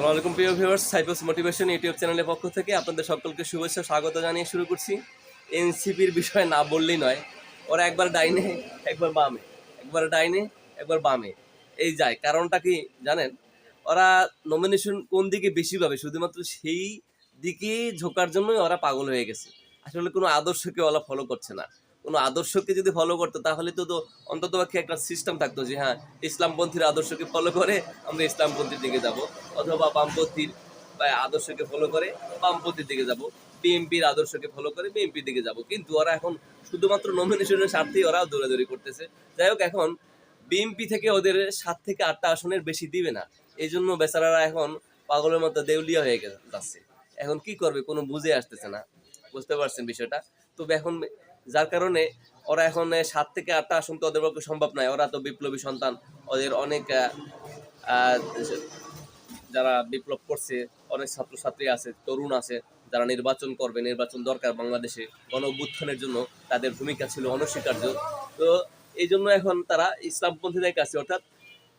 আসসালামু আলাইকুম প্রিয় ভিউয়ার্স সাইপাস মোটিভেশন ইউটিউব চ্যানেলের পক্ষ থেকে আপনাদের সকলকে শুভেচ্ছা, স্বাগত জানিয়ে শুরু করছি। এনসিপির বিষয়ে না বললেই নয়, ওরা একবার ডাইনে, একবার বামে, একবার ডাইনে, একবার বামে। এই যায়, কারণটা কি জানেন? ওরা নমিনেশন কোন দিকে বেশি পাবে? শুধুমাত্র সেই দিকে ঝোকার জন্যই ওরা পাগল হয়ে গেছে। আসলে কোনো আদর্শকে ওরা ফলো করছে না। কোনো আদর্শকে যদি ফলো করতো, তাহলে তো অন্তত পক্ষে একটা সিস্টেম থাকতো যে হ্যাঁ ইসলামপন্থীর আদর্শকে ফলো করে আমরা ইসলামপন্থীর দিকে যাব। অথবা বামপন্থীর আদর্শকে ফলো করে বামপন্থীর দিকে যাব। বিএনপির আদর্শকে ফলো করে বিএনপির দিকে যাব। কিন্তু ওরা এখন শুধুমাত্র নমিনেশনের স্বার্থেই ওরা দৌড়াদৌড়ি করতেছে। যাই হোক, এখন বিএনপি থেকে ওদের সাত থেকে আটটা আসনের বেশি দিবে না। এই জন্য বেচারারা এখন পাগলের মতো দেউলিয়া হয়ে যাচ্ছে। এখন কি করবে কোনো বুঝে আসতেছে না। বুঝতে পারছেন বিষয়টা? তবে এখন যার কারণে ওরা এখন সাত থেকে আটটা আসন তো ওদের পক্ষে সম্ভব নয়। ওরা তো বিপ্লবী সন্তান। ওদের অনেক যারা বিপ্লব করছে, অনেক ছাত্রছাত্রী আছে, তরুণ আছে, যারা নির্বাচন করবে, নির্বাচন দরকার বাংলাদেশে গণ জন্য। তাদের ভূমিকা ছিল অনস্বীকার্য। তো এই জন্য এখন তারা ইসলামপন্থীদের কাছে, অর্থাৎ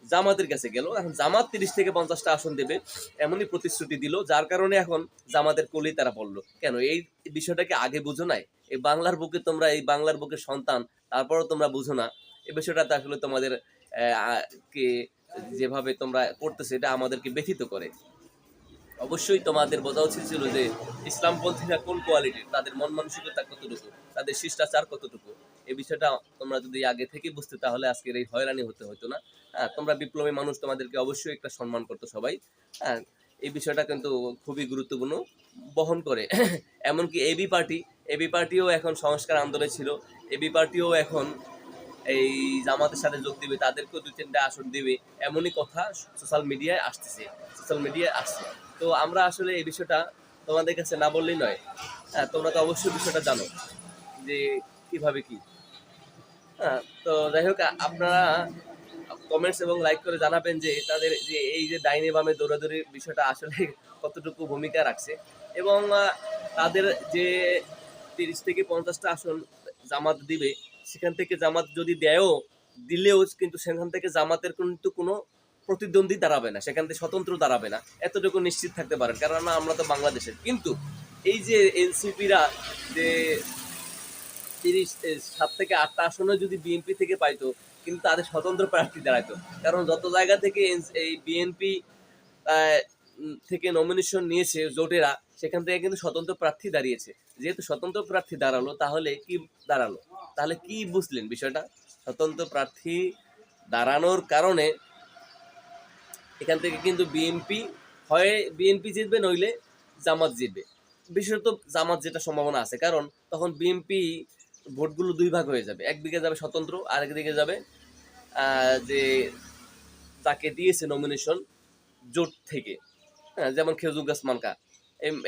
জামাতের কাছে গেল। এখন জামাত তিরিশ থেকে পঞ্চাশটা আসন দেবে, এমনই প্রতিশ্রুতি দিল, যার কারণে এখন জামাতের কোলেই তারা পড়ল। কেন? এই বিষয়টাকে আগে বুঝো নাই? এই বাংলার বুকে তোমরা, এই বাংলার বুকে সন্তান, তারপরও তোমরা বুঝো না। এই বিষয়টাতে আসলে তোমাদের কে যেভাবে তোমরা করতেছে, এটা আমাদেরকে ব্যথিত করে। অবশ্যই তোমাদের বোঝা উচিত ছিল যে ইসলামপন্থীরা কোন কোয়ালিটির, তাদের মন মানসিকতা কতটুকু, তাদের শিষ্টাচার কতটুকু। এই বিষয়টা তোমরা যদি আগে থেকে বুঝতে, তাহলে আজকের এই হয়রানি হতে হতো না। হ্যাঁ তোমরা বিপ্লবী মানুষ, তোমাদেরকে অবশ্যই একটা সম্মান করতো সবাই। হ্যাঁ এই বিষয়টা কিন্তু খুবই গুরুত্বপূর্ণ বহন করে। এমনকি এবি পার্টি এবি পার্টিও এখন সংস্কার আন্দোলনে ছিল। এবি পার্টিও এখন এই জামাতের সাথে যোগ দিবে, তাদেরকেও দুই তিনটা আসন দিবে, এমনই কথা সোশ্যাল মিডিয়ায় আসতেছে, সোশ্যাল মিডিয়ায় আসছে। তো আমরা আসলে এই বিষয়টা তোমাদের কাছে না বললেই নয়। হ্যাঁ তোমরা তো অবশ্যই বিষয়টা জানো যে কীভাবে কি। হ্যাঁ তো যাই হোক, আপনারা কমেন্টস এবং লাইক করে জানাবেন যে তাদের যে এই যে ডাইনে বামে দৌড়াদৌড়ির বিষয়টা আসলে কতটুকু ভূমিকা রাখছে। এবং তাদের যে তিরিশ থেকে পঞ্চাশটা আসন জামাত দিবে, সেখান থেকে জামাত যদি দেয়ও, দিলেও কিন্তু সেখান থেকে জামাতের কিন্তু কোনো প্রতিদ্বন্দ্বী দাঁড়াবে না, সেখান থেকে স্বতন্ত্র দাঁড়াবে না। এতটুকু নিশ্চিত থাকতে পারেন কারণ আমরা তো বাংলাদেশের। কিন্তু এই যে এনসিপিরা যে তিরিশ সাত থেকে আটটা আসনে যদি বিএনপি থেকে পাইতো, কিন্তু তাদের স্বতন্ত্র প্রার্থী দাঁড়াইতো। কারণ যত জায়গা থেকে এই বিএনপি থেকে নমিনেশন নিয়েছে জোটেরা, সেখান থেকে কিন্তু স্বতন্ত্র প্রার্থী দাঁড়িয়েছে। যেহেতু স্বতন্ত্র প্রার্থী দাঁড়াল, তাহলে কি দাঁড়াল? তাহলে কি বুঝলেন বিষয়টা? স্বতন্ত্র প্রার্থী দাঁড়ানোর কারণে এখান থেকে কিন্তু বিএনপি হয় বিএনপি জিতবে, নইলে জামাত জিতবে। বিশেষত জামাত যেটা সম্ভাবনা আছে, কারণ তখন বিএনপি ভোটগুলো দুই ভাগ হয়ে যাবে। একদিকে যাবে স্বতন্ত্র, আরেকদিকে যাবে যে তাকে দিয়েছে নমিনেশন জোট থেকে। হ্যাঁ যেমন খেজুর গাছ মানকা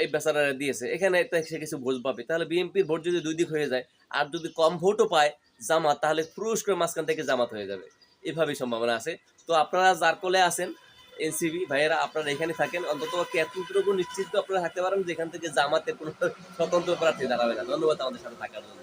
এই বেচারারা দিয়েছে। এখানে একটা সে কিছু ভোট পাবে। তাহলে বিএনপির ভোট যদি দুই দিক হয়ে যায়, আর যদি কম ভোটও পায় জামাত, তাহলে পুরুষ করে মাঝখান থেকে জামাত হয়ে যাবে। এভাবেই সম্ভাবনা আছে। তো আপনারা যার কোলে আছেন এনসিবি ভাইয়েরা, আপনারা এখানে থাকেন, অন্তত এতটুকু নিশ্চিত আপনারা থাকতে পারেন যেখান থেকে জামাতের কোনো স্বতন্ত্র প্রার্থী দাঁড়াবে না। ধন্যবাদ আমাদের সাথে থাকার জন্য।